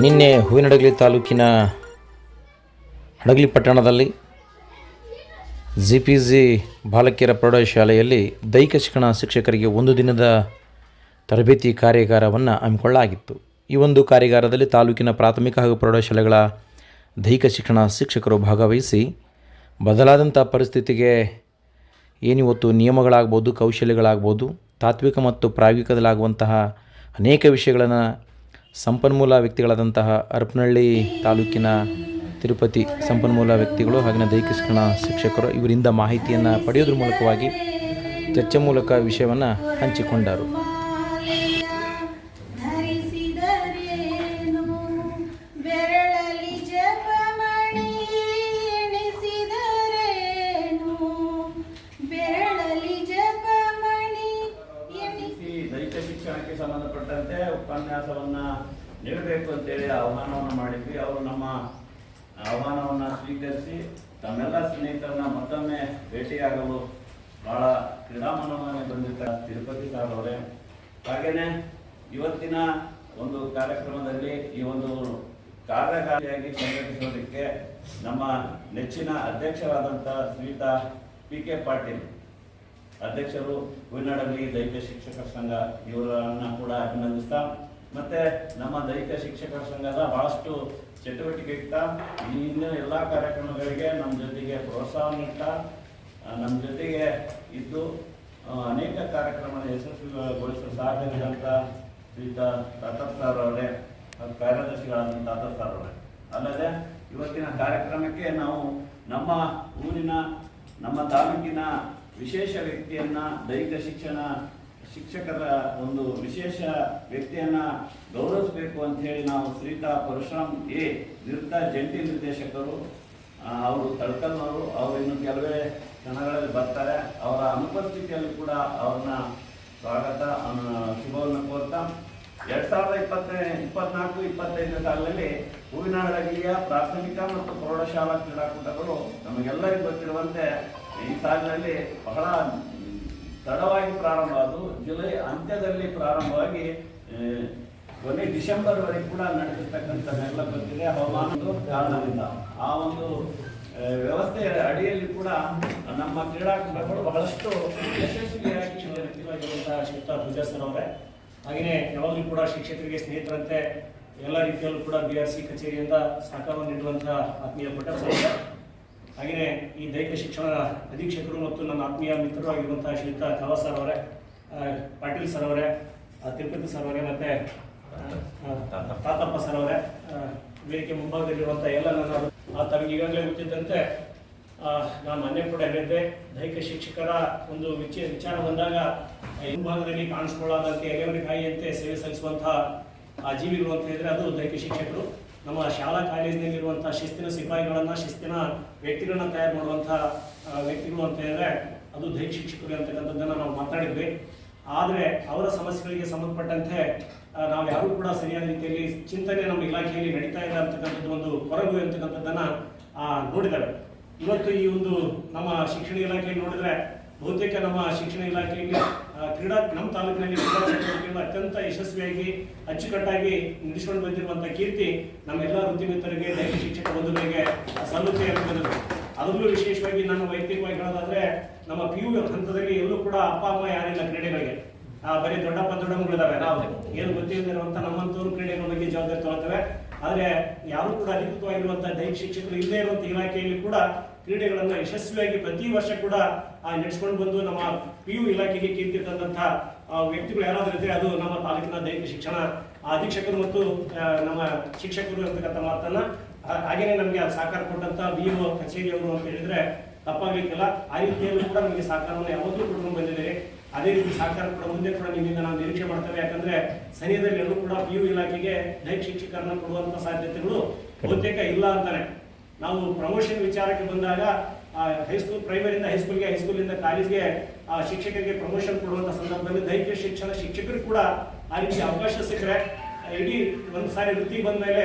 ನಿನ್ನೆ ಹೂವಿನಡಗಲಿ ತಾಲೂಕಿನ ಹಡಗಲಿ ಪಟ್ಟಣದಲ್ಲಿ ಜಿ ಪಿ ಜಿ ಬಾಲಕಿಯರ ಪ್ರೌಢಶಾಲೆಯಲ್ಲಿ ದೈಹಿಕ ಶಿಕ್ಷಣ ಶಿಕ್ಷಕರಿಗೆ ಒಂದು ದಿನದ ತರಬೇತಿ ಕಾರ್ಯಾಗಾರವನ್ನು ಹಮ್ಮಿಕೊಳ್ಳಲಾಗಿತ್ತು. ಈ ಒಂದು ಕಾರ್ಯಾಗಾರದಲ್ಲಿ ತಾಲೂಕಿನ ಪ್ರಾಥಮಿಕ ಹಾಗೂ ಪ್ರೌಢಶಾಲೆಗಳ ದೈಹಿಕ ಶಿಕ್ಷಣ ಶಿಕ್ಷಕರು ಭಾಗವಹಿಸಿ ಬದಲಾದಂಥ ಪರಿಸ್ಥಿತಿಗೆ ಏನಿವತ್ತು ನಿಯಮಗಳಾಗ್ಬೋದು, ಕೌಶಲ್ಯಗಳಾಗ್ಬೋದು, ತಾತ್ವಿಕ ಮತ್ತು ಪ್ರಾಯೋಗಿಕದಲ್ಲಾಗುವಂತಹ ಅನೇಕ ವಿಷಯಗಳನ್ನು ಸಂಪನ್ಮೂಲ ವ್ಯಕ್ತಿಗಳಾದಂತಹ ಹರಪನಹಳ್ಳಿ ತಾಲೂಕಿನ ತಿರುಪತಿ ಸಂಪನ್ಮೂಲ ವ್ಯಕ್ತಿಗಳು ಹಾಗೆಯೇ ದೈಹಿಕ ಶಿಕ್ಷಣ ಶಿಕ್ಷಕರು ಇವರಿಂದ ಮಾಹಿತಿಯನ್ನು ಪಡೆಯೋದ್ರ ಮೂಲಕವಾಗಿ ಚರ್ಚೆ ಮೂಲಕ ವಿಷಯವನ್ನು ಹಂಚಿಕೊಂಡರು. ಮತ್ತೊಮ್ಮೆ ಭೇಟಿಯಾಗಲು ಬಹಳ ಮನೋಭಾವನೆ ಬಂದಿದ್ದ ತಿರುಪತಿ ಸರ್ ಅವರೇ. ಹಾಗೇನೆ ಇವತ್ತಿನ ಒಂದು ಕಾರ್ಯಕ್ರಮದಲ್ಲಿ ಈ ಒಂದು ಕಾರ್ಯಕಾರಿಯಾಗಿ ಸಂಘಟಿಸೋದಕ್ಕೆ ನಮ್ಮ ನೆಚ್ಚಿನ ಅಧ್ಯಕ್ಷರಾದಂಥ ಶ್ರೀತಾ ಪಿ ಕೆ ಪಾಟೀಲ್ ಅಧ್ಯಕ್ಷರು ಹೂವಿನಡಗಲಿ ದೈಹಿಕ ಶಿಕ್ಷಕರ ಸಂಘ, ಇವರನ್ನು ಕೂಡ ಅಭಿನಂದಿಸ್ತಾ ಮತ್ತೆ ನಮ್ಮ ದೈಹಿಕ ಶಿಕ್ಷಕರ ಸಂಘದ ಬಹಳಷ್ಟು ಚಟುವಟಿಕೆಯುಕ್ತ ಈ ಹಿಂದಿನ ಎಲ್ಲ ಕಾರ್ಯಕ್ರಮಗಳಿಗೆ ನಮ್ಮ ಜೊತೆಗೆ ಪ್ರೋತ್ಸಾಹ ನೀಡ್ತಾ ನಮ್ಮ ಜೊತೆಗೆ ಇದ್ದು ಅನೇಕ ಕಾರ್ಯಕ್ರಮ ಯಶಸ್ವಿಗೊಳಿಸಲು ಸಾಧ್ಯವಿದಂತ ಶ್ರೀಯುತ ತಾತಪ್ ಸರ್ ಅವರೇ ಕಾರ್ಯದರ್ಶಿಗಳಾದಂಥ ತಾತಪ್ ಸರ್ ಅಲ್ಲದೆ, ಇವತ್ತಿನ ಕಾರ್ಯಕ್ರಮಕ್ಕೆ ನಾವು ನಮ್ಮ ಊರಿನ, ನಮ್ಮ ತಾಲೂಕಿನ ವಿಶೇಷ ವ್ಯಕ್ತಿಯನ್ನ, ದೈಹಿಕ ಶಿಕ್ಷಣ ಶಿಕ್ಷಕರ ಒಂದು ವಿಶೇಷ ವ್ಯಕ್ತಿಯನ್ನ ಗೌರವಿಸಬೇಕು ಹೇಳಿ ನಾವು ಶ್ರೀತಾ ಪರಶುರಾಮ್ ಎ ನಿವೃತ್ತ ಜಂಟಿ ನಿರ್ದೇಶಕರು ಅವರು ತಳ್ಕಲ್ನವರು, ಅವರು ಇನ್ನು ಕೆಲವೇ ಕ್ಷಣಗಳಲ್ಲಿ ಬರ್ತಾರೆ. ಅವರ ಅನುಪಸ್ಥಿತಿಯಲ್ಲಿ ಕೂಡ ಅವ್ರನ್ನ ಸ್ವಾಗತ ಶುಭವನ್ನು ಕೋರ್ತಾ, ಎರಡ್ ಸಾವಿರದ ಇಪ್ಪತ್ತನೇ, ಇಪ್ಪತ್ನಾಲ್ಕು, ಇಪ್ಪತ್ತೈದನೇ ಸಾಲಿನಲ್ಲಿ ಹೂವಿನಹಡಗಲಿಯ ಪ್ರಾಥಮಿಕ ಮತ್ತು ಪ್ರೌಢಶಾಲಾ ಕ್ರೀಡಾಕೂಟಗಳು ನಮಗೆಲ್ಲರಿಗೂ ಗೊತ್ತಿರುವಂತೆ ಈ ಸಾಲಿನಲ್ಲಿ ಬಹಳ ತಡವಾಗಿ ಪ್ರಾರಂಭ ಅದು. ಜುಲೈ ಅಂತ್ಯದಲ್ಲಿ ಪ್ರಾರಂಭವಾಗಿ ಕೊನೆ ಡಿಸೆಂಬರ್ ವರೆಗೆ ಕೂಡ ನಡೆದಿರ್ತಕ್ಕಂಥ ಎಲ್ಲ ಗೊತ್ತಿದೆ. ಹವಾಮಾನ ಕಾರಣದಿಂದ. ಆ ಒಂದು ವ್ಯವಸ್ಥೆ ಅಡಿಯಲ್ಲಿ ಕೂಡ ನಮ್ಮ ಕ್ರೀಡಾಕೂಟಗಳು ಬಹಳಷ್ಟು ಯಶಸ್ವಿಯಾಗಿ ವ್ಯಕ್ತಿಗಳಾಗಿರುವಂತಹ ಶ್ರೀಯುತ ಪೂಜಾ ಸರ್ ಅವರೇ. ಹಾಗೆಯೇ ಯಾವಾಗಲೂ ಕೂಡ ಶಿಕ್ಷಕರಿಗೆ ಸ್ನೇಹಿತರಂತೆ ಎಲ್ಲ ರೀತಿಯಲ್ಲೂ ಕೂಡ ಬಿ ಆರ್ ಸಿ ಕಚೇರಿಯಿಂದ ಸಹಕಾರವನ್ನು ನೀಡುವಂತಹ ಆತ್ಮೀಯ ಅವರೇ. ಹಾಗೆಯೇ ಈ ದೈಹಿಕ ಶಿಕ್ಷಣ ಅಧೀಕ್ಷಕರು ಮತ್ತು ನನ್ನ ಆತ್ಮೀಯ ಮಿತ್ರರು ಆಗಿರುವಂತಹ ಶ್ರೀಯುತ ಕವ ಸರ್ ಅವರೇ ಪಾಟೀಲ್ ಸರ್ ಅವರೇ ತಿರುಪತಿ ಸರ್ ಅವರೇ ಮತ್ತೆ ತಾತಪ್ಪ ಸರ್ ಅವರೇ ವೇದಿಕೆ ಮುಂಭಾಗದಲ್ಲಿರುವಂಥ ಎಲ್ಲ ನನ್ನ ತಮಗೆ ಈಗಾಗಲೇ ಗೊತ್ತಿದ್ದಂತೆ ನಾನು ಮೊನ್ನೆ ಕೂಡ ಹೇಳಿದ್ದೆ, ದೈಹಿಕ ಶಿಕ್ಷಕರ ಒಂದು ವಿಚ, ವಿಚಾರ ಬಂದಾಗ ಹಿಂಭಾಗದಲ್ಲಿ ಕಾಣಿಸ್ಕೊಳ್ಳಾದಂತೆ ಎಲೆವರಿಗಾಯಿಯಂತೆ ಸೇವೆ ಸಲ್ಲಿಸುವಂತಹ ಆ ಜೀವಿಗಳು ಅಂತ ಹೇಳಿದ್ರೆ ಅದು ದೈಹಿಕ ಶಿಕ್ಷಕರು. ನಮ್ಮ ಶಾಲಾ ಕಾಲೇಜಿನಲ್ಲಿರುವಂತಹ ಶಿಸ್ತಿನ ಸಿಪಾಯಿಗಳನ್ನು, ಶಿಸ್ತಿನ ವ್ಯಕ್ತಿಗಳನ್ನ ತಯಾರು ಮಾಡುವಂಥ ವ್ಯಕ್ತಿಗಳು ಅಂತ ಹೇಳಿದ್ರೆ ಅದು ದೈಹಿಕ ಶಿಕ್ಷಕರು ಅಂತಕ್ಕಂಥದ್ದನ್ನ ನಾವು ಮಾತಾಡಿದ್ವಿ. ಆದರೆ ಅವರ ಸಮಸ್ಯೆಗಳಿಗೆ ಸಂಬಂಧಪಟ್ಟಂತೆ ನಾವು ಯಾರು ಕೂಡ ಸರಿಯಾದ ರೀತಿಯಲ್ಲಿ ಚಿಂತನೆ ನಮ್ಮ ಇಲಾಖೆಯಲ್ಲಿ ನಡೀತಾ ಇಲ್ಲ ಅಂತಕ್ಕಂಥದ್ದು ಒಂದು ಕೊರಗು ಅಂತಕ್ಕಂಥದ್ದನ್ನ ನೋಡಿದ್ದಾರೆ ಇವತ್ತು ಈ ಒಂದು ನಮ್ಮ ಶಿಕ್ಷಣ ಇಲಾಖೆಯಲ್ಲಿ ನೋಡಿದ್ರೆ ಬಹುತೇಕ ನಮ್ಮ ಶಿಕ್ಷಣ ಇಲಾಖೆಯಲ್ಲಿ ಕ್ರೀಡಾ ನಮ್ಮ ತಾಲೂಕಿನಲ್ಲಿ ಕ್ರೀಡಾ ಚಟುವಟಿಕೆಗಳು ಅತ್ಯಂತ ಯಶಸ್ವಿಯಾಗಿ, ಅಚ್ಚುಕಟ್ಟಾಗಿ ನಡೆಸಿಕೊಂಡು ಬಂದಿರುವಂತಹ ಕೀರ್ತಿ ನಮ್ಮೆಲ್ಲ ವೃತ್ತಿಮಿತರಿಗೆ ದೈಹಿಕ ಶಿಕ್ಷಕ ಬಂಧುಗಳಿಗೆ ಸಲ್ಲುತ್ತೆ ಅಂತಕ್ಕಂಥದ್ದು ಅದರಲ್ಲೂ ವಿಶೇಷವಾಗಿ ನಾನು ವೈಯಕ್ತಿಕವಾಗಿ ಹೇಳೋದಾದ್ರೆ, ನಮ್ಮ ಪಿ ಯು ಹಂತದಲ್ಲಿ ಎಲ್ಲೂ ಕೂಡ ಅಪ್ಪ, ಅಮ್ಮ ಯಾರಿಲ್ಲ ಕ್ರೀಡೆಗಳಿಗೆ. ಬರೀ ದೊಡ್ಡಪ್ಪ ದೊಡ್ಡಮ್ಮಗಳಿದ್ದಾವೆ ನಾವು ಏನು ಗೊತ್ತಿಲ್ಲದೆ ಇರುವಂತ ನಮ್ಮಂತವ್ರು ಕ್ರೀಡೆಗಳ ಬಗ್ಗೆ ಜವಾಬ್ದಾರಿ ತಗೊಳ್ತೇವೆ. ಆದರೆ ಯಾರು ಕೂಡ ಅಧಿಕೃತವಾಗಿರುವಂತಹ ದೈಹಿಕ ಶಿಕ್ಷಕರು ಇಲ್ಲದೆ ಇರುವಂತ ಇಲಾಖೆಯಲ್ಲಿ ಕೂಡ ಕ್ರೀಡೆಗಳನ್ನ ಯಶಸ್ವಿಯಾಗಿ ಪ್ರತಿ ವರ್ಷ ಕೂಡ ನಡೆಸ್ಕೊಂಡು ಬಂದು ನಮ್ಮ ಪಿ ಯು ಇಲಾಖೆಗೆ ಕೀರ್ತಿ ತಂದಂತಹ ವ್ಯಕ್ತಿಗಳು ಯಾರಾದ್ರೂ ಇದ್ರೆ ಅದು ನಮ್ಮ ತಾಲೂಕಿನ ದೈಹಿಕ ಶಿಕ್ಷಣ ಅಧೀಕ್ಷಕರು ಮತ್ತು ನಮ್ಮ ಶಿಕ್ಷಕರು ಅಂತಕ್ಕಂಥ ಮಾತನ್ನ ಹಾಗೇನೆ ನಮಗೆ ಸಹಕಾರ ಕೊಟ್ಟಂತ ಬಿ ಒ ಕಚೇರಿಯವರು ಅಂತ ಹೇಳಿದ್ರೆ ತಪ್ಪಾಗ್ಲಿಕ್ಕಿಲ್ಲ. ಆ ರೀತಿಯಲ್ಲೂ ಕೂಡ ನಮಗೆ ಸಹಕಾರವನ್ನು ಯಾವತ್ತೂ ಕೊಟ್ಕೊಂಡು ಬಂದಿದ್ದೀರಿ. ಅದೇ ರೀತಿ ಸಹಕಾರ ಕೂಡ ಮುಂದೆ ಕೂಡ ನಿಮ್ಮಿಂದ ನಾವು ನಿರೀಕ್ಷೆ ಮಾಡ್ತೇವೆ. ಯಾಕಂದ್ರೆ ಸನಿಹದಲ್ಲಿ ಎಲ್ಲರೂ ಕೂಡ ಪಿ ಯು ಇಲಾಖೆಗೆ ದೈಹಿಕ ಶಿಕ್ಷಕರನ್ನ ಕೊಡುವಂತ ಸಾಧ್ಯತೆಗಳು ಬಹುತೇಕ ಇಲ್ಲ ಅಂತಾನೆ. ನಾವು ಪ್ರಮೋಷನ್ ವಿಚಾರಕ್ಕೆ ಬಂದಾಗ ಹೈಸ್ಕೂಲ್ ಪ್ರೈಮರಿಯಿಂದ ಹೈಸ್ಕೂಲ್ಗೆ ಹೈಸ್ಕೂಲಿಂದ ಕಾಲೇಜ್ಗೆ ಶಿಕ್ಷಕರಿಗೆ ಪ್ರಮೋಷನ್ ಕೊಡುವಂತ ಸಂದರ್ಭದಲ್ಲಿ ದೈಹಿಕ ಶಿಕ್ಷಣ ಶಿಕ್ಷಕರು ಕೂಡ ಆ ರೀತಿ ಅವಕಾಶ ಸಿಕ್ಕರೆ, ಇಡೀ ಒಂದು ಸಾರಿ ವೃತ್ತಿ ಬಂದ ಮೇಲೆ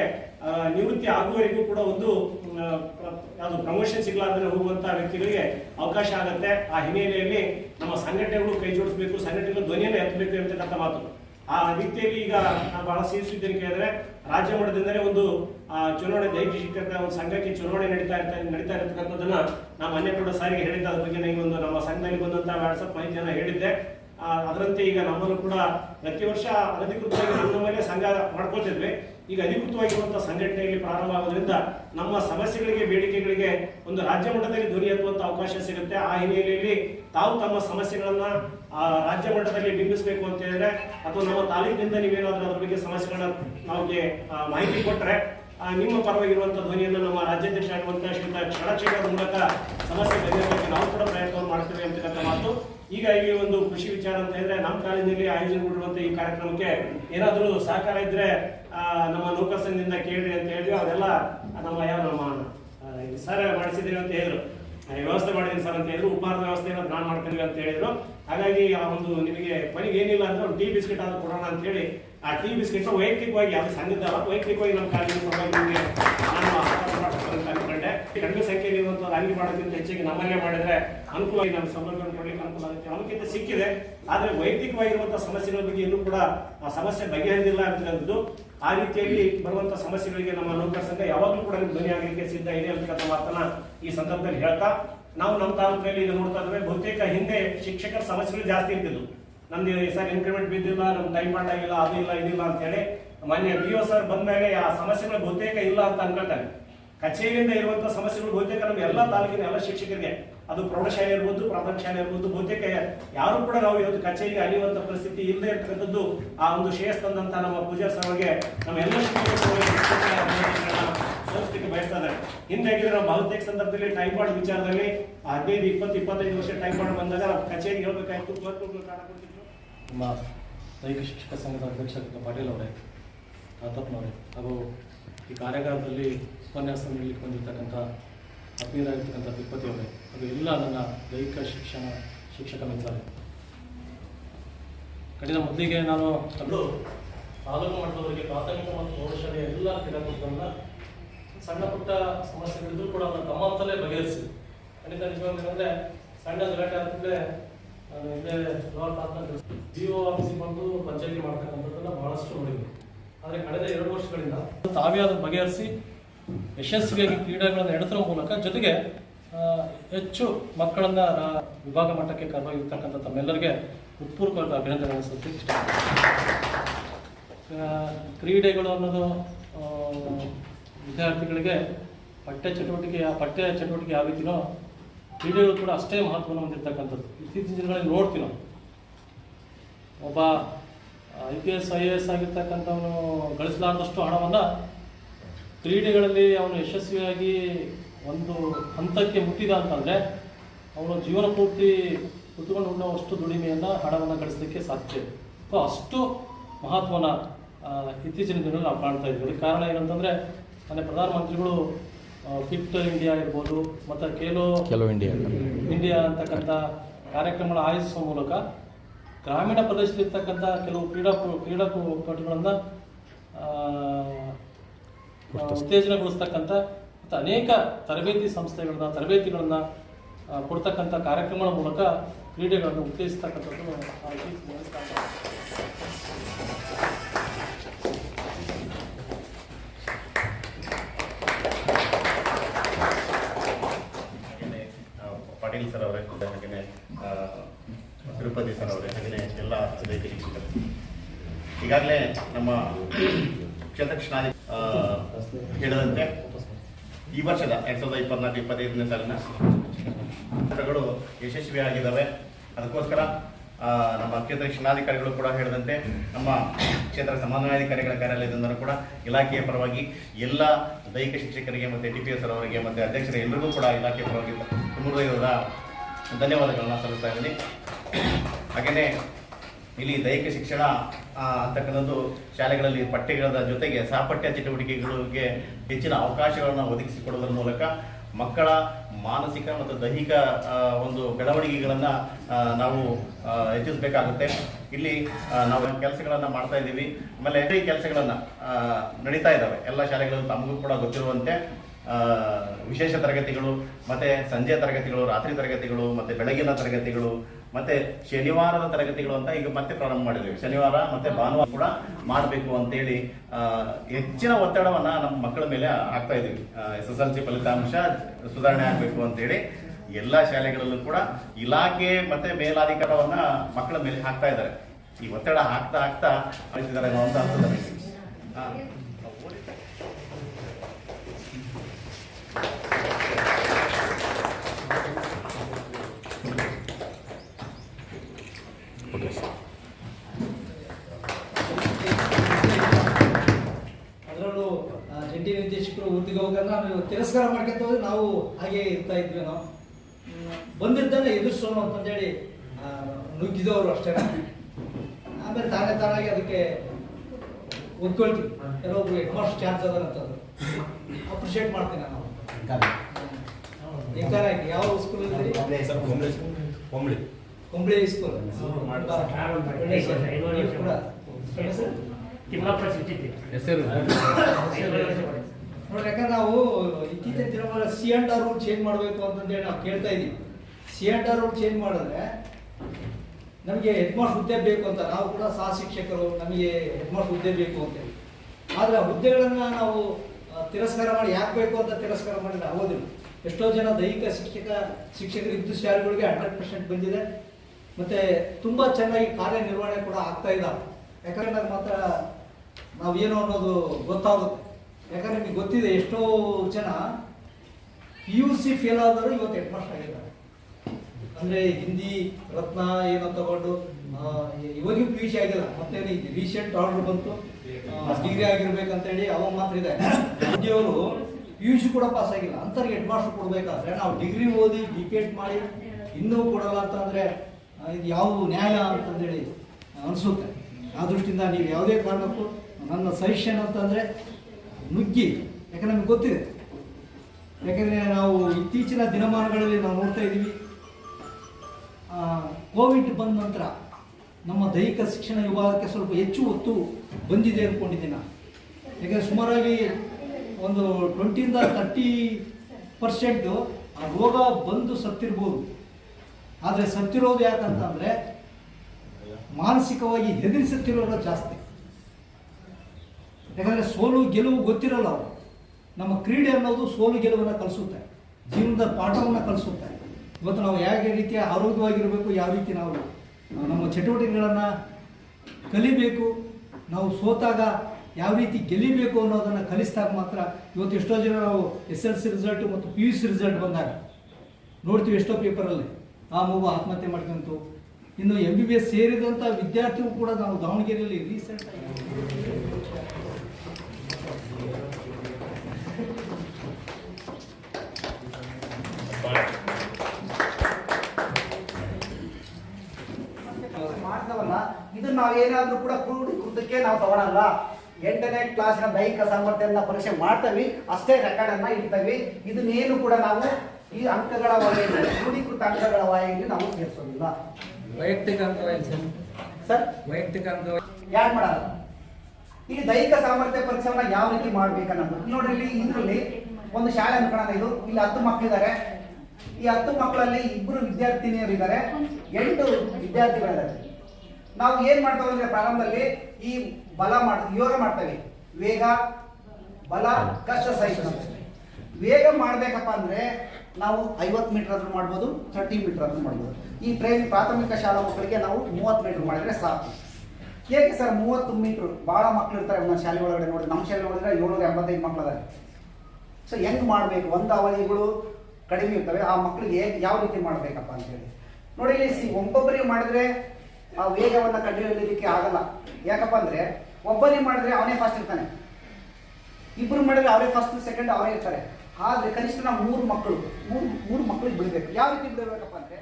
ನಿವೃತ್ತಿ ಆಗುವವರೆಗೂ ಕೂಡ ಒಂದು ಅದು ಪ್ರಮೋಷನ್ ಸಿಗ್ಲಾರ್ದ್ರೆ ಹೋಗುವಂತ ವ್ಯಕ್ತಿಗಳಿಗೆ ಅವಕಾಶ ಆಗುತ್ತೆ. ಆ ಹಿನ್ನೆಲೆಯಲ್ಲಿ ನಮ್ಮ ಸಂಘಟನೆಗಳು ಕೈ ಜೋಡಿಸಬೇಕು, ಸಂಘಟನೆಗಳು ಧ್ವನಿಯನ್ನು ಎತ್ತಬೇಕು ಅಂತಕ್ಕಂಥ ಮಾತು. ಆ ರೀತಿಯಲ್ಲಿ ಈಗ ನಾನು ಬಹಳ ಸೇರಿಸಿದ್ದೇನೆ ಕೇಳಿದ್ರೆ ರಾಜ್ಯ ಮಟ್ಟದಿಂದಲೇ ಒಂದು ಚುನಾವಣೆ ದೈಹಿಕ ಶಿಕ್ಷಕರ ಒಂದು ಸಂಘಕ್ಕೆ ಚುನಾವಣೆ ನಡೀತಾ ಇರ್ತಾ, ನಡೀತಾ ಇರತಕ್ಕಂಥದ್ದನ್ನ ನಾವು ಮೊನ್ನೆ ಕೂಡ ಸಾರಿಗೆ ಹೇಳಿದ್ದ, ಅದ್ರ ಬಗ್ಗೆ ನನಗೆ ಒಂದು ನಮ್ಮ ಸಂಘದಲ್ಲಿ ಬಂದಂತಹ ವಾಟ್ಸಪ್ ಮಾಹಿತಿಯನ್ನ ಹೇಳಿದ್ದೆ. ಅದರಂತೆ ಈಗ ನಮ್ಮಲ್ಲೂ ಕೂಡ ಪ್ರತಿ ವರ್ಷ ಅನಧಿಕೃತವಾಗಿ ನಮ್ಮ ಮೇಲೆ ಸಂಘ ಮಾಡ್ಕೊಳ್ತಿದ್ವಿ ಈಗ ಅಧಿಕೃತವಾಗಿರುವಂತಹ ಸಂಘಟನೆಯಲ್ಲಿ ಪ್ರಾರಂಭ ಆಗೋದ್ರಿಂದ ನಮ್ಮ ಸಮಸ್ಯೆಗಳಿಗೆ, ಬೇಡಿಕೆಗಳಿಗೆ ಒಂದು ರಾಜ್ಯ ಮಟ್ಟದಲ್ಲಿ ಧ್ವನಿ ಎತ್ತುವಂತ ಅವಕಾಶ ಸಿಗುತ್ತೆ. ಆ ಹಿನ್ನೆಲೆಯಲ್ಲಿ ತಾವು ತಮ್ಮ ಸಮಸ್ಯೆಗಳನ್ನ ರಾಜ್ಯ ಮಟ್ಟದಲ್ಲಿ ಬಿಂಬಿಸಬೇಕು ಅಂತ ಹೇಳಿದ್ರೆ ಅಥವಾ ನಮ್ಮ ತಾಲೂಕಿನಿಂದ ನೀವೇನಾದ್ರೂ ಅದ್ರ ಬಗ್ಗೆ ಸಮಸ್ಯೆಗಳನ್ನ ನಮಗೆ ಮಾಹಿತಿ ಕೊಟ್ಟರೆ ನಿಮ್ಮ ಪರವಾಗಿರುವಂತ ಧ್ವನಿಯನ್ನು ನಮ್ಮ ರಾಜ್ಯಾಧ್ಯಕ್ಷ ಆಗುವಂತಹ ಶ್ರೀಯುತ ಕ್ಷಣಕ್ಷೇತ್ರದ ಮೂಲಕ ಸಮಸ್ಯೆ ಬಗೆಹರಿಸಲಿಕ್ಕೆ ನಾವು ಕೂಡ ಪ್ರಯತ್ನವನ್ನು ಮಾಡ್ತೇವೆ ಅಂತಕ್ಕಂಥ ಮಾತು. ಇಲ್ಲಿ ಒಂದು ಖುಷಿ ವಿಚಾರ ಅಂತ ಹೇಳಿದ್ರೆ ನಮ್ಮ ಕಾಲೇಜಿನಲ್ಲಿ ಆಯೋಜನೆಗೊಂಡಿರುವಂತಹ ಈ ಕಾರ್ಯಕ್ರಮಕ್ಕೆ ಏನಾದರೂ ಸಹಕಾರ ಇದ್ರೆ ನಮ್ಮ ನೌಕರ ಸಂಘದಿಂದ ಕೇಳ್ರಿ ಅಂತ ಹೇಳಿದ್ವಿ ಅದೆಲ್ಲ ನಮ್ಮ ಯಾವ ನಮ್ಮ ಸರ್ ಮಾಡಿಸಿದ್ದೀವಿ ಅಂತ ಹೇಳಿದ್ರು. ವ್ಯವಸ್ಥೆ ಮಾಡಿದೀನಿ ಸರ್ ಅಂತ ಹೇಳಿದ್ರು. ಉಪಹಾರದ ವ್ಯವಸ್ಥೆಯನ್ನು ನಾನು ಮಾಡ್ತೀನಿ ಅಂತ ಹೇಳಿದ್ರು. ಹಾಗಾಗಿ ಆ ಒಂದು ನಿಮಗೆ ಕೊನೆಗೆ ಏನಿಲ್ಲ ಅಂದ್ರೆ ಟೀ ಬಿಸ್ಕೆಟ್ ಆದ್ರೂ ಕೊಡೋಣ ಅಂತ ಹೇಳಿ ಆ ಟೀ ಬಿಸ್ಕೆಟ್ ವೈಯಕ್ತಿಕವಾಗಿ ಅದು ಸಂಘದ ವೈಯಕ್ತಿಕವಾಗಿ ನಮ್ಮ ಕಾಲೇಜಿನ ಪರವಾಗಿ ನಿಮಗೆ ನಾನು ಆಹ್ವಾನ ಮಾಡ್ಬೇಕು ಅಂತ ಅನ್ಕೊಂಡೆ ಕಡಿಮೆ ಸಂಖ್ಯೆಯಲ್ಲಿ ಇರುವಂತಹ ಅಂಗಡಿ ಮಾಡೋದಕ್ಕಿಂತ ಹೆಚ್ಚಾಗಿ ನಮ್ಮಲ್ಲೇ ಮಾಡಿದ್ರೆ ಅನುಕೂಲವಾಗಿ ನಮ್ಮ ಸೌಲಭ್ಯವನ್ನು ಕೊಡಲಿಕ್ಕೆ ಅನುಕೂಲ ಆಗುತ್ತೆ. ಅವನಕ್ಕಿಂತ ಸಿಕ್ಕಿದೆ. ಆದ್ರೆ ವೈಯಕ್ತಿಕವಾಗಿರುವಂತಹ ಸಮಸ್ಯೆಗಳ ಬಗ್ಗೆ ಇನ್ನೂ ಕೂಡ ಆ ಸಮಸ್ಯೆ ಬಗೆಹರಿದಿಲ್ಲ ಅಂತಕ್ಕಂಥದ್ದು. ಆ ರೀತಿಯಲ್ಲಿ ಬರುವಂತಹ ಸಮಸ್ಯೆಗಳಿಗೆ ನಮ್ಮ ನೌಕರ ಸಂಘ ಯಾವಾಗಲೂ ಕೂಡ ಧ್ವನಿ ಆಗಲಿಕ್ಕೆ ಸಿದ್ಧ ಇದೆ ಅಂತಕ್ಕಂಥ ಮಾತನ್ನ ಈ ಸಂದರ್ಭದಲ್ಲಿ ಹೇಳ್ತಾ, ನಾವು ನಮ್ಮ ತಾಲೂಕಿನಲ್ಲಿ ಈಗ ನೋಡ್ತಾ ಇದ್ರೆ ಬಹುತೇಕ ಹಿಂದೆ ಶಿಕ್ಷಕರ ಸಮಸ್ಯೆಗಳು ಜಾಸ್ತಿ ಇರ್ತಿದ್ವು. ನಮ್ದು ಸರ್ ಇನ್ಕ್ರಿಮೆಂಟ್ ಬಿದ್ದಿಲ್ಲ ನಮ್ಮ ಟೈಮ್ ಮಾಡಾಗಿಲ್ಲ ಅದು ಇಲ್ಲ ಇದಿಲ್ಲ ಅಂತ ಹೇಳಿ ಮಾನ್ಯ ಬಿ ಒ ಸರ್ ಬಂದ್ಮೇಲೆ ಆ ಸಮಸ್ಯೆಗಳು ಬಹುತೇಕ ಇಲ್ಲ ಅಂತ ಅನ್ಕೊಳ್ತಾರೆ. ಕಚೇರಿಯಿಂದ ಇರುವಂತಹ ಸಮಸ್ಯೆಗಳು ಬಹುತೇಕ ನಮ್ಮ ಎಲ್ಲ ತಾಲೂಕಿನ ಎಲ್ಲ ಶಿಕ್ಷಕರಿಗೆ, ಅದು ಪ್ರೌಢಶಾಲೆ ಇರ್ಬೋದು, ಪ್ರಾಥಮಿಕ ಶಾಲೆ ಇರ್ಬೋದು, ಬಹುತೇಕ ಯಾರು ಕೂಡ ನಾವು ಇವತ್ತು ಕಚೇರಿಗೆ ಅಲಿಯುವಂತ ಪರಿಸ್ಥಿತಿ ಇಲ್ಲದೆ ಇರ್ತಕ್ಕಂಥದ್ದು ಆ ಒಂದು ಶ್ರೇಯಸ್ ತಂದಂತಹ ನಮ್ಮ ಪೂಜಾ ಸರ್ಗೆ ನಮ್ಮ ಎಲ್ಲ ಶಿಕ್ಷಕರಿಗೆ ಬಯಸ್ತಾ ಇದ್ದಾರೆ. ಹಿಂದೆ ಆಗಿದ್ರೆ ನಾವು ಬಹುತೇಕ ಸಂದರ್ಭದಲ್ಲಿ ಟೈಮ್ ಬಾರ್ಡ್ ವಿಚಾರದಲ್ಲಿ ಹದಿನೈದು, ಇಪ್ಪತ್ತು, ಇಪ್ಪತ್ತೈದು ವರ್ಷ ಟೈಮ್ ಬಾರ್ಡ್ ಬಂದಾಗ ನಾವು ಕಚೇರಿಗೆ ಹೇಳ್ಬೇಕಾಯ್ತು. ನಮ್ಮ ದೈಹಿಕ ಶಿಕ್ಷಕ ಸಂಘದ ಅಧ್ಯಕ್ಷ ಪಾಟೀಲ್ ಅವರೇ, ತಾತಪ್ಪನವರೇ, ಹಾಗೂ ಈ ಕಾರ್ಯಾಗಾರದಲ್ಲಿ ಉಪನ್ಯಾಸ ನೀಡಲಿಕ್ಕೆ ಬಂದಿರತಕ್ಕಂಥ ಆತ್ಮೀಯರಾಗಿರ್ತಕ್ಕಂಥ ತಿರುಪತಿ ಅವರೇ, ಅದು ಎಲ್ಲ ನನ್ನ ದೈಹಿಕ ಶಿಕ್ಷಣ ಶಿಕ್ಷಕ ಮಿತ್ರರೇ ಕಡಿದ ಮೊದಲಿಗೆ ನಾನು ಅದು ತಾಲೂಕು ಮಟ್ಟದವರಿಗೆ ಪ್ರಾಥಮಿಕ ಮತ್ತು ಪ್ರೌಢಶಾಲೆ ಎಲ್ಲ ಕ್ರೀಡಾಕೂಟಗಳನ್ನ ಸಣ್ಣ ಪುಟ್ಟ ಸಮಸ್ಯೆಗಳಿದ್ರು ಕೂಡ ಅದನ್ನು ತಮ್ಮ ಅಂತಲೇ ಬಗೆಹರಿಸಿ. ಖಂಡಿತ ನಿಜವಾಗ್ಲೂ ಏನಂದ್ರೆ ಸಣ್ಣ ಗಲಾಟೆ ಆದ್ಮೇಲೆ ನಾನು ಇಲ್ಲೇ ಲೋರ್ ತಾಲೂಕಿನ ಜಿ ಒ ಆಫೀಸಿಗೆ ಬಂದು ಪಂಚಾಯಿತಿ ಮಾಡ್ತಕ್ಕಂಥದ್ದನ್ನ ಬಹಳಷ್ಟು ನೋಡಿದ್ವಿ ಆದರೆ ಕಳೆದ ಎರಡು ವರ್ಷಗಳಿಂದ ತಾವೇ ಅದನ್ನು ಬಗೆಹರಿಸಿ ಯಶಸ್ವಿಯಾಗಿ ಕ್ರೀಡೆಗಳನ್ನು ನಡೆಸುವ ಮೂಲಕ ಜೊತೆಗೆ ಹೆಚ್ಚು ಮಕ್ಕಳನ್ನ ವಿಭಾಗ ಮಟ್ಟಕ್ಕೆ ಕರೆದೊಯ್ದಿರ್ತಕ್ಕಂಥ ತಮ್ಮೆಲ್ಲರಿಗೆ ಉತ್ಪೂರ್ವಕ ಅಭಿನಂದನೆ ಸಲ್ಲಿಸಲಿಕ್ಕೆ ಇಷ್ಟ ಕ್ರೀಡೆಗಳು ಅನ್ನೋದು ವಿದ್ಯಾರ್ಥಿಗಳಿಗೆ ಪಠ್ಯ ಚಟುವಟಿಕೆ ಪಠ್ಯ ಚಟುವಟಿಕೆ ಯಾವ ರೀತಿನೋ ಕ್ರೀಡೆಗಳು ಕೂಡ ಅಷ್ಟೇ ಮಹತ್ವವನ್ನು ಹೊಂದಿರತಕ್ಕಂಥದ್ದು. ಇತ್ತೀಚಿನ ದಿನಗಳಲ್ಲಿ ನೋಡ್ತೀವಿ ನಾವು ಒಬ್ಬ I P S I A S ಆಗಿರ್ತಕ್ಕಂಥವನು ಗಳಿಸಲಾರದಷ್ಟು ಹಣವನ್ನು ಕ್ರೀಡೆಗಳಲ್ಲಿ ಅವನು ಯಶಸ್ವಿಯಾಗಿ ಒಂದು ಹಂತಕ್ಕೆ ಮುಟ್ಟಿದ ಅಂತಂದರೆ ಅವನು ಜೀವನ ಪೂರ್ತಿ ಕುತ್ಕೊಂಡು ಉಣ್ಣುವಷ್ಟು ದುಡಿಮೆಯನ್ನು ಹಣವನ್ನು ಗಳಿಸಲಿಕ್ಕೆ ಸಾಧ್ಯ. ಸೊ ಅಷ್ಟು ಮಹತ್ವನ ಇತ್ತೀಚಿನ ದಿನಗಳಲ್ಲಿ ನಾವು ಕಾಣ್ತಾ ಇದ್ದೀವಿ. ಕಾರಣ ಏನಂತಂದರೆ ಮನೆ ಪ್ರಧಾನಮಂತ್ರಿಗಳು ಫಿಟ್ ಇಂಡಿಯಾ ಇರ್ಬೋದು ಮತ್ತು ಕೇಲೋ ಕೆಲೋ ಇಂಡಿಯಾ ಇಂಡಿಯಾ ಅಂತಕ್ಕಂಥ ಕಾರ್ಯಕ್ರಮಗಳ ಆಯೋಜಿಸುವ ಮೂಲಕ ಗ್ರಾಮೀಣ ಪ್ರದೇಶದಲ್ಲಿರ್ತಕ್ಕಂಥ ಕೆಲವು ಕ್ರೀಡಾ ಕ್ರೀಡಾಪಟುಗಳನ್ನು ಉತ್ತೇಜನಗೊಳಿಸ್ತಕ್ಕಂಥ ಮತ್ತು ಅನೇಕ ತರಬೇತಿ ಸಂಸ್ಥೆಗಳನ್ನ ತರಬೇತಿಗಳನ್ನು ಕೊಡ್ತಕ್ಕಂಥ ಕಾರ್ಯಕ್ರಮಗಳ ಮೂಲಕ ಕ್ರೀಡೆಗಳನ್ನು ಉತ್ತೇಜಿಸ್ತಕ್ಕಂಥದ್ದು. ಪಾಟೀಲ್ ಸರ್ ಅವರೇ ಹಾಗೆಯೇ ಆ, ತಿರುಪತಿ ಸರ್ ಅವರೇ ಹಾಗೆಯೇ ಎಲ್ಲ ಈಗಾಗಲೇ ನಮ್ಮ ಕ್ಷೇತ್ರ ಹೇಳಿದಂತೆ ಈ ವರ್ಷದ ಎರಡ್ ಸಾವಿರದ ಇಪ್ಪತ್ನಾಲ್ಕು ಇಪ್ಪತ್ತೈದನೇ ಸಾಲಿನ ಚಿತ್ರಗಳು ಯಶಸ್ವಿಯಾಗಿದ್ದಾವೆ ಅದಕ್ಕೋಸ್ಕರ ನಮ್ಮ ಕ್ಷೇತ್ರ ಶಿಕ್ಷಣಾಧಿಕಾರಿಗಳು ಕೂಡ ಹೇಳಿದಂತೆ ನಮ್ಮ ಕ್ಷೇತ್ರ ಸಮನ್ವಯಾಧಿಕಾರಿಗಳ ಕಾರ್ಯಾಲಯದಿಂದ ಕೂಡ ಇಲಾಖೆಯ ಪರವಾಗಿ ಎಲ್ಲ ದೈಹಿಕ ಶಿಕ್ಷಕರಿಗೆ ಮತ್ತು ಡಿ ಪಿ ಎಸ್ ಅವರಿಗೆ ಮತ್ತು ಅಧ್ಯಕ್ಷರ ಎಲ್ಲರಿಗೂ ಕೂಡ ಇಲಾಖೆಯ ಪರವಾಗಿ ತುಂಬ ಧನ್ಯವಾದಗಳನ್ನ ಸಲ್ಲಿಸ್ತಾ ಇದ್ದೀನಿ. ಹಾಗೆಯೇ ಇಲ್ಲಿ ದೈಹಿಕ ಶಿಕ್ಷಣ ಅಂತಕ್ಕಂಥದ್ದು ಶಾಲೆಗಳಲ್ಲಿ ಪಠ್ಯಗಳ ಜೊತೆಗೆ ಸಹಪಠ್ಯ ಚಟುವಟಿಕೆಗಳಿಗೆ ಹೆಚ್ಚಿನ ಅವಕಾಶಗಳನ್ನು ಒದಗಿಸಿಕೊಡುವುದರ ಮೂಲಕ ಮಕ್ಕಳ ಮಾನಸಿಕ ಮತ್ತು ದೈಹಿಕ ಒಂದು ಬೆಳವಣಿಗೆಗಳನ್ನು ನಾವು ಹೆಚ್ಚಿಸಬೇಕಾಗುತ್ತೆ. ಇಲ್ಲಿ ನಾವು ಕೆಲಸಗಳನ್ನು ಮಾಡ್ತಾ ಇದ್ದೀವಿ. ಆಮೇಲೆ ಈ ಕೆಲಸಗಳನ್ನು ನಡೀತಾ ಇದ್ದಾವೆ. ಎಲ್ಲ ಶಾಲೆಗಳಲ್ಲಿ ತಮಗೂ ಕೂಡ ಗೊತ್ತಿರುವಂತೆ ವಿಶೇಷ ತರಗತಿಗಳು, ಮತ್ತು ಸಂಜೆ ತರಗತಿಗಳು, ರಾತ್ರಿ ತರಗತಿಗಳು, ಮತ್ತು ಬೆಳಗಿನ ತರಗತಿಗಳು ಮತ್ತೆ ಶನಿವಾರದ ತರಗತಿಗಳು ಅಂತ ಈಗ ಮತ್ತೆ ಪ್ರಾರಂಭ ಮಾಡಿದ್ವಿ ಶನಿವಾರ ಮತ್ತೆ ಭಾನುವಾರ ಕೂಡ ಮಾಡಬೇಕು ಅಂತೇಳಿ ಹೆಚ್ಚಿನ ಒತ್ತಡವನ್ನ ನಮ್ಮ ಮಕ್ಕಳ ಮೇಲೆ ಹಾಕ್ತಾ ಇದೀವಿ ಎಸ್ ಎಸ್ ಎಲ್ ಸಿ ಫಲಿತಾಂಶ ಸುಧಾರಣೆ ಆಗಬೇಕು ಅಂತೇಳಿ ಎಲ್ಲ ಶಾಲೆಗಳಲ್ಲೂ ಕೂಡ ಇಲಾಖೆ ಮತ್ತೆ ಮೇಲಾಧಿಕಾರವನ್ನ ಮಕ್ಕಳ ಮೇಲೆ ಹಾಕ್ತಾ ಇದ್ದಾರೆ. ಈ ಒತ್ತಡ ಹಾಕ್ತಾ ಹಾಕ್ತಾ ಅಂತ ಅನ್ಸುತ್ತೆ ನಿರ್ದೇಶಕರು ಹೋಗಲ್ಲ ನಾವು ತಿರಸ್ಕಾರ ಮಾಡ್ಕೊಂತ ಹೋದ್ರೆ ನಾವು ಹಾಗೆ ಇರ್ತಾ ಇದ್ವಿ ನಾವು. ಬಂದಿದ್ದಾನೆ ಬಂದಿದ್ದನ್ನ ಎದುರಿಸೋಣ ಅಂತಂದೇಳಿ ನುಗ್ಗಿದವರು ಅಷ್ಟೇ ಆಮೇಲೆ ತಾನೇ ತಾನಾಗಿ ಅದಕ್ಕೆ ಒದ್ಕೊಳ್ತೀವಿ ಕೆಲವೊಬ್ರು ಹೆಡ್ ಮಾಸ್ಟರ್ ಚಾರ್ಜ್ ಅದಾರ ಅಪ್ರಿಶಿಯೇಟ್ ಅಪ್ರಿಷಿಯೇಟ್ ಮಾಡ್ತೀನಿ ನಾನು. ಎಂಕಾರ ಯಾವ school Kombali Kombali school Timlapura city ನೋಡ್ರಿ, ಯಾಕಂದ್ರೆ ನಾವು ಇತ್ತೀಚಿನ ದಿನಮಾನ C and R rule change ಮಾಡಬೇಕು ಅಂತಂದೇಳಿ ನಾವು ಕೇಳ್ತಾ ಇದ್ದೀವಿ. C and R rule change ಮಾಡಿದ್ರೆ ನಮಗೆ ಹೆಡ್ ಮಾಸ್ಟರ್ ಹುದ್ದೆ ಬೇಕು ಅಂತ, ನಾವು ಕೂಡ ಸಹ ಶಿಕ್ಷಕರು, ನಮಗೆ ಹೆಡ್ ಮಾಸ್ಟರ್ ಹುದ್ದೆ ಬೇಕು ಅಂತೇಳಿ. ಆದರೆ ಹುದ್ದೆಗಳನ್ನು ನಾವು ತಿರಸ್ಕಾರ ಮಾಡಿ ಯಾಕೆ ಬೇಕು ಅಂತ ತಿರಸ್ಕಾರ ಮಾಡಿದ್ರೆ ಆಗೋದಿಲ್ಲ. ಎಷ್ಟೋ ಜನ ದೈಹಿಕ ಶಿಕ್ಷಕ, ಶಿಕ್ಷಕರು ಇದ್ದು ಶಾಲೆಗಳಿಗೆ ಹಂಡ್ರೆಡ್ ಪರ್ಸೆಂಟ್ ಬಂದಿದೆ. ಮತ್ತು ತುಂಬ ಚೆನ್ನಾಗಿ ಕಾರ್ಯನಿರ್ವಹಣೆ ಕೂಡ ಆಗ್ತಾ ಇದ್ದಾವೆ ಯಾಕಂದ್ರೆ ಮಾತ್ರ ನಾವೇನು ಅನ್ನೋದು ಗೊತ್ತಾಗುತ್ತೆ. ಯಾಕಂದ್ರೆ ನಿಮಗೆ ಗೊತ್ತಿದೆ ಎಷ್ಟೋ ಜನ ಪಿ ಯು ಸಿ ಫೇಲ್ ಆದರೂ ಇವತ್ತು ಹೆಡ್ ಮಾಸ್ಟರ್ ಆಗಿದ್ದಾರೆ. ಅಂದ್ರೆ ಹಿಂದಿ ರತ್ನ ಏನೋ ತಗೊಂಡು ಆ, ಇವಾಗಿಗೂ ಪಿ ಯು ಸಿ ಆಗಿಲ್ಲ. ಮತ್ತೆ ರೀಸೆಂಟ್ ಆರ್ಡರ್ ಬಂತು. ಡಿಗ್ರಿ ಆಗಿರ್ಬೇಕಂತೇಳಿ ಅವಾಗ ಮಾತ್ರ ಇದೆ. ಅವರು ಪಿ ಯು ಸಿ ಕೂಡ ಪಾಸ್ ಆಗಿಲ್ಲ. ಅಂತವ್ರಿಗೆ ಹೆಡ್ ಮಾಸ್ಟರ್ ಕೊಡ್ಬೇಕಾದ್ರೆ ನಾವು ಡಿಗ್ರಿ ಓದಿ ಡಿಪೇಟ್ ಮಾಡಿ ಇನ್ನೂ ಕೊಡಲ್ಲ ಅಂತಂದ್ರೆ ಇದು ಯಾವ ನ್ಯಾಯ ಅಂತಂದೇಳಿ ಅನಿಸುತ್ತೆ. ಆ ದೃಷ್ಟಿಯಿಂದ ನೀವು ಯಾವುದೇ ಕಾರಣಕ್ಕೂ ನನ್ನ ಸಜೆಷನ್ ಅಂತಂದ್ರೆ ನುಗ್ಗಿ. ಯಾಕಂದ್ರೆ ನಮ್ಗೆ ಗೊತ್ತಿದೆ? ಯಾಕಂದ್ರೆ ನಾವು ಇತ್ತೀಚಿನ ದಿನಮಾನಗಳಲ್ಲಿ ನಾವು ನೋಡ್ತಾ ಇದ್ದೀವಿ ಕೋವಿಡ್ ಬಂದ ನಂತರ ನಮ್ಮ ದೈಹಿಕ ಶಿಕ್ಷಣ ವಿಭಾಗಕ್ಕೆ ಸ್ವಲ್ಪ ಹೆಚ್ಚು ಒತ್ತು ಬಂದಿದೆ ಅಂದ್ಕೊಂಡಿದ್ದೀನಿ ನಾನು. ಯಾಕಂದರೆ ಸುಮಾರಾಗಿ ಒಂದು ಟ್ವೆಂಟಿಯಿಂದ ತರ್ಟಿ ಪರ್ಸೆಂಟು ಆ ರೋಗ ಬಂದು ಸತ್ತಿರ್ಬೋದು. ಆದರೆ ಸತ್ತಿರೋದು ಯಾಕಂತಂದರೆ ಮಾನಸಿಕವಾಗಿ ಹೆದರಿಸುತ್ತಿರೋದು ಜಾಸ್ತಿ. ಯಾಕಂದರೆ ಸೋಲು ಗೆಲುವು ಗೊತ್ತಿರಲ್ಲ ಅವರು. ನಮ್ಮ ಕ್ರೀಡೆ ಅನ್ನೋದು ಸೋಲು ಗೆಲುವನ್ನು ಕಲಿಸುತ್ತೆ. ಜೀವನದ ಪಾಠವನ್ನು ಕಲಿಸುತ್ತೆ. ಇವತ್ತು ನಾವು ಯಾವ ರೀತಿಯ ಆರೋಗ್ಯವಾಗಿರಬೇಕು, ಯಾವ ರೀತಿ ನಾವು ನಮ್ಮ ಚಟುವಟಿಕೆಗಳನ್ನು ಕಲಿಬೇಕು, ನಾವು ಸೋತಾಗ ಯಾವ ರೀತಿ ಗೆಲ್ಲಿಬೇಕು ಅನ್ನೋದನ್ನು ಕಲಿಸಿದಾಗ ಮಾತ್ರ ಇವತ್ತು ಎಷ್ಟೋ ಜನ ನಾವು ಎಸ್ ಎಲ್ ಸಿ ರಿಸಲ್ಟ್ ಮತ್ತು ಪಿ ಯು ಸಿ ರಿಸಲ್ಟ್ ಬಂದಾಗ ನೋಡ್ತೀವಿ ಎಷ್ಟೋ ಪೇಪರಲ್ಲಿ ಆ ಮಗು ಆತ್ಮಹತ್ಯೆ ಮಾಡ್ಕೊಂತು. ಇನ್ನು ಎಂ ಬಿ ಬಿ ಎಸ್ ಸೇರಿದಂಥ ವಿದ್ಯಾರ್ಥಿಗಳು ಕೂಡ ನಾವು ದಾವಣಗೆರೆಯಲ್ಲಿ ರೀಸೆಂಟ್ ಇದನ್ನ ನಾವು ಏನಾದ್ರೂ ಕೂಡ ಕೂಡಿ ಕೃತಕ್ಕೆ ನಾವು ತಗೊಳಲ್ಲ. ಎಂಟನೇ ಕ್ಲಾಸಿನ ದೈಹಿಕ ಸಾಮರ್ಥ್ಯನ ಪರೀಕ್ಷೆ ಮಾಡ್ತೇವೆ. ಅಷ್ಟೇ ರೆಕಾರ್ಡ್ ಅನ್ನ ಇಡ್ತೇವೆ. ಇದನ್ನೇನು ಕೂಡ ನಾವು ಈ ಅಂಕಗಳ ವಲಯದಲ್ಲಿ ಕ್ರೋಢೀಕೃತ ಅಂಕಗಳ ವಲಯದಲ್ಲಿ ನಾವು ಸೇರಿಸೋದಿಲ್ಲ. ವೈಯಕ್ತಿಕ ಸರ್ ಸರ್ ವೈಯಕ್ತಿಕ ಅಂಕ ಯಾಕೆ ಮಾಡಲ್ಲ? ಈ ದೈಹಿಕ ಸಾಮರ್ಥ್ಯ ಪರೀಕ್ಷೆಯನ್ನ ಯಾವ ರೀತಿ ಮಾಡ್ಬೇಕನ್ನೋದು ನೋಡ್ರಿ ಇಲ್ಲಿ ಇದರಲ್ಲಿ ಒಂದು ಶಾಲೆ ಅನ್ಕೊಳ್ಳೋಣ ಇದು. ಇಲ್ಲಿ ಹತ್ತು ಮಕ್ಕಳಿದ್ದಾರೆ ಈ ಹತ್ತು ಮಕ್ಕಳಲ್ಲಿ ಇಬ್ಬರು ವಿದ್ಯಾರ್ಥಿನಿಯರು ಇದ್ದಾರೆ ಎಂಟು ವಿದ್ಯಾರ್ಥಿಗಳಿದ್ದಾರೆ. ನಾವು ಏನ್ ಮಾಡ್ತೇವೆ ಅಂದ್ರೆ ಪ್ರಾರಂಭದಲ್ಲಿ ಈ ಬಲ ಮಾಡ್ತೀವಿ ಯೋಗ ಮಾಡ್ತೇವೆ ವೇಗ, ಬಲ, ಕಷ್ಟ ಸಹಿತ. ವೇಗ ಮಾಡ್ಬೇಕಪ್ಪ ಅಂದ್ರೆ ನಾವು ಐವತ್ತು ಮೀಟರ್ ಆದ್ರೂ ಮಾಡ್ಬೋದು ಥರ್ಟಿ ಮೀಟರ್ ಆದ್ರೂ ಮಾಡ್ಬೋದು. ಈ ಟ್ರೈನ್ ಪ್ರಾಥಮಿಕ ಶಾಲಾ ಮಕ್ಕಳಿಗೆ ನಾವು ಮೂವತ್ತು ಮೀಟರ್ ಮಾಡಿದ್ರೆ ಸಾಕು. ಹೇಗೆ ಸರ್ ಮೂವತ್ತು ಮೀಟರ್ ಭಾಳ ಮಕ್ಕಳು ಇರ್ತಾರೆ ನಮ್ಮ ಶಾಲೆ ಒಳಗಡೆ ನೋಡಿ ನಮ್ಮ ಶಾಲೆ ಒಳಗಡೆ ಏಳ್ನೂರ ಎಂಬತ್ತೈದು ಮಕ್ಕಳು ಅದಾರೆ ಸೊ ಹೆಂಗ್ ಮಾಡಬೇಕು? ಒಂದು ಅವಧಿಗಳು ಕಡಿಮೆ ಇರ್ತವೆ. ಆ ಮಕ್ಕಳಿಗೆ ಯಾವ ರೀತಿ ಮಾಡಬೇಕಪ್ಪ ಅಂತೇಳಿ. ನೋಡಿ ಇಲ್ಲಿ ಸಿ ಒಬ್ಬೊಬ್ಬರಿಗೆ ಮಾಡಿದ್ರೆ ಆ ವೇಗವನ್ನು ಕಂಡುಹಿಡಿಯಲಿಕ್ಕೆ ಆಗಲ್ಲ. ಯಾಕಪ್ಪ ಅಂದರೆ ಒಬ್ಬನೇ ಮಾಡಿದ್ರೆ ಅವನೇ ಫಸ್ಟ್ ಇರ್ತಾನೆ. ಇಬ್ಬರು ಮಾಡಿದ್ರೆ ಅವರೇ ಫಸ್ಟ್ ಸೆಕೆಂಡ್ ಅವರೇ ಇರ್ತಾರೆ. ಆದರೆ ಕನಿಷ್ಠ ನಾವು ಮೂರು ಮಕ್ಕಳು ಮೂರು ಮೂರು ಮಕ್ಕಳಿಗೆ ಬಿಡಬೇಕು. ಯಾವ ರೀತಿ ಬಿಡಬೇಕಪ್ಪ ಅಂದರೆ?